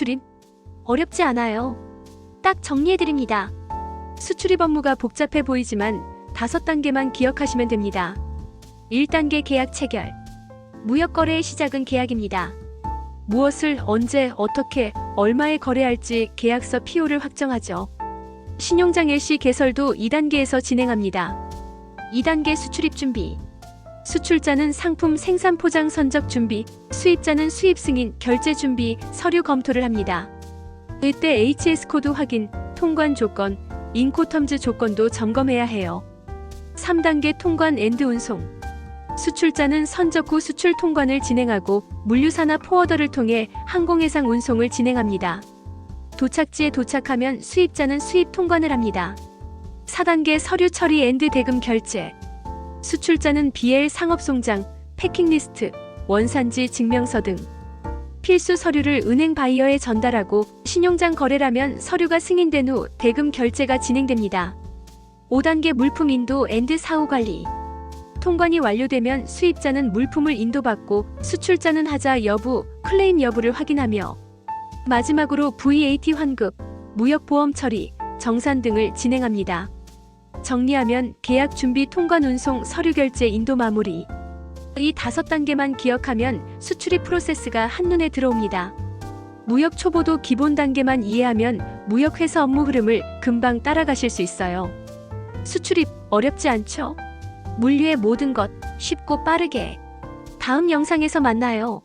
수출입? 어렵지 않아요. 딱 정리해드립니다. 수출입 업무가 복잡해 보이지만 다섯 단계만 기억하시면 됩니다. 1단계 계약 체결. 무역 거래의 시작은 계약입니다. 무엇을 언제 어떻게 얼마에 거래할지 계약서 PO를 확정하죠. 신용장 일시 개설도 2단계에서 진행합니다. 2단계 수출입 준비. 수출자는 상품 생산 포장 선적 준비, 수입자는 수입 승인, 결제 준비, 서류 검토를 합니다. 이때 HS 코드 확인, 통관 조건, 인코텀즈 조건도 점검해야 해요. 3단계 통관 앤드 운송. 수출자는 선적 후 수출 통관을 진행하고 물류사나 포워더를 통해 항공해상 운송을 진행합니다. 도착지에 도착하면 수입자는 수입 통관을 합니다. 4단계 서류 처리 앤드 대금 결제. 수출자는 BL 상업송장, 패킹리스트, 원산지 증명서 등 필수 서류를 은행 바이어에 전달하고 신용장 거래라면 서류가 승인된 후 대금 결제가 진행됩니다. 5단계 물품 인도 앤드 사후 관리. 통관이 완료되면 수입자는 물품을 인도받고 수출자는 하자 여부, 클레임 여부를 확인하며 마지막으로 VAT 환급, 무역보험 처리, 정산 등을 진행합니다. 정리하면 계약 준비 통관 운송 서류 결제 인도 마무리. 이 다섯 단계만 기억하면 수출입 프로세스가 한눈에 들어옵니다. 무역 초보도 기본 단계만 이해하면 무역 회사 업무 흐름을 금방 따라가실 수 있어요. 수출입 어렵지 않죠? 물류의 모든 것 쉽고 빠르게. 다음 영상에서 만나요.